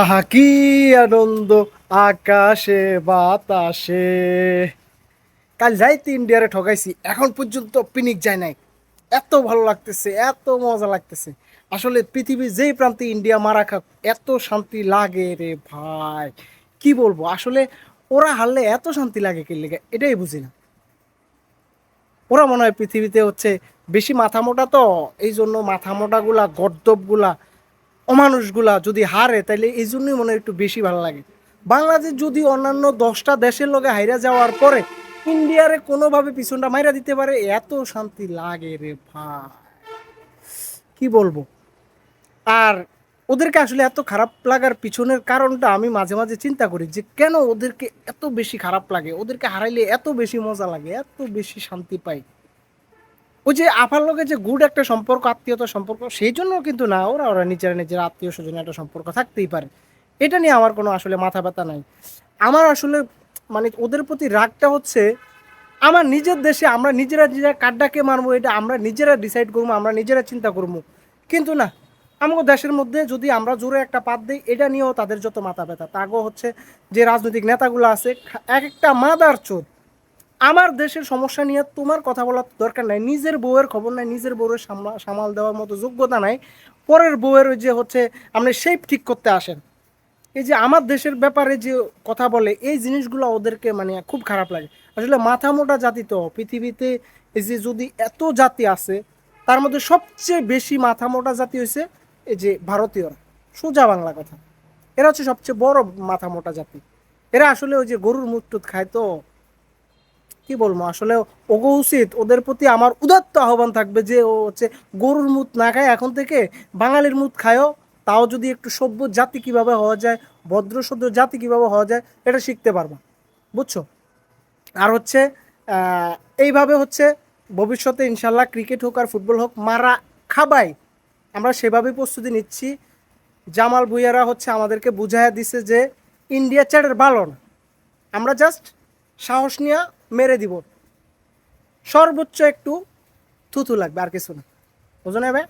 আহা, কি আনন্দ, আকাশে, বাতাসে। কাল যাইতে ইন্ডিয়ারে ঠকাইছি, এখন পর্যন্ত পিনিক যায় নাই। এত ভালো লাগতেছে, এত মজা লাগতেছে। আসলে পৃথিবীর যেই প্রান্তে ইন্ডিয়া মারা খাক, এত শান্তি লাগে রে ভাই। কি বলব, আসলে ওরা হারলে এত শান্তি লাগে কে লেগে, এটাই বুঝি না। ওরা মনে হয় পৃথিবীতে হচ্ছে বেশি মাথা মোটা তো এই জন্য মাথা মোটাগুলা গর্দবগুলা অমানুষগুলা যদি হারে তাহলে এই জন্যই মনে একটু বেশি ভালো লাগে। বাংলাদেশ যদি অন্যান্য দশটা দেশের লগে হাইরা যাওয়ার পরে ইন্ডিয়ারে কোনোভাবে পিছনটা মাইরা দিতে পারে, এত শান্তি লাগে রে ভাই। কি বলব? আর ওদেরকে আসলে এত খারাপ লাগার পিছনের কারণটা আমি মাঝে মাঝে চিন্তা করি যে, কেন ওদেরকে এত বেশি খারাপ লাগে? ওদেরকে হারাইলে এত বেশি মজা লাগে, এত বেশি শান্তি পাই। ওই যে আপার লগে যে গুড একটা সম্পর্ক আত্মীয়তা সম্পর্ক, সেই জন্য কিন্তু না, ওরা ওরা নিজেরা নিজের আত্মীয় স্বজনের একটা সম্পর্ক থাকতেই পারে। এটা নিয়ে আমার কোনো আসলে মাথা ব্যথা নাই। আমার আসলে মানে ওদের প্রতি রাগটা হচ্ছে, আমার নিজের দেশে আমরা নিজেরা নিজেরা কাড্ডাকে মারবো, এটা আমরা নিজেরা ডিসাইড করব, আমরা নিজেরা চিন্তা করব। কিন্তু না আমাদের দেশের মধ্যে যদি আমরা জোরে একটা পাত দিই, এটা নিয়েও তাদের যত মাথা ব্যথা, তাগো হচ্ছে যে রাজনৈতিক নেতাগুলো আছে, এক একটা মাদার চোদ আমার দেশের সমস্যা নিয়ে তোমার কথা বলার দরকার নাই, নিজের বউয়ের খবর নাই, নিজের বউয়ের সামলা- দেওয়ার মতো যোগ্যতা নাই, পরের বউয়ের ওই যে হচ্ছে আপনি শেপ ঠিক করতে আসেন। এই যে আমার দেশের ব্যাপারে যে কথা বলে, এই জিনিসগুলো ওদেরকে মানে খুব খারাপ লাগে। আসলে মাথা মোটা জাতি তো, পৃথিবীতে এই যে যদি এত জাতি আছে, তার মধ্যে সবচেয়ে বেশি মাথা মোটা জাতি হয়েছে এই যে ভারতীয়রা, সোজা বাংলা কথা। এরা হচ্ছে সবচেয়ে বড় মাথা মোটা জাতি। এরা আসলে ওই যে গরুর মুখ টুত খায় তো। কি বলব? আসলে ওগো উচিত। ওদের প্রতি আমার উদাত্ত আহ্বান থাকবে যে, ও হচ্ছে গরুর মুত না খায়। এখন থেকে বাঙালির মুত খায়ও। তাও যদি একটু সভ্য জাতি কীভাবে হওয়া যায়, ভদ্র সদ্য জাতি কীভাবে হওয়া যায়, এটা শিখতে পারব। বুঝছ? আর হচ্ছে এইভাবে হচ্ছে ভবিষ্যতে ইনশাল্লাহ ক্রিকেট হোক আর ফুটবল হোক, মারা খাবাই। আমরা সেভাবেই প্রস্তুতি নিচ্ছি। জামাল ভুইয়ারা হচ্ছে আমাদেরকে বুঝাইয়া দিছে যে, ইন্ডিয়া চ্যাটের ভালো না আমরা জাস্ট সাহস নিয়ে মেরে দিব। সর্বোচ্চ একটু থুথু লাগবে আর কিছু না। বুঝো না ভাই?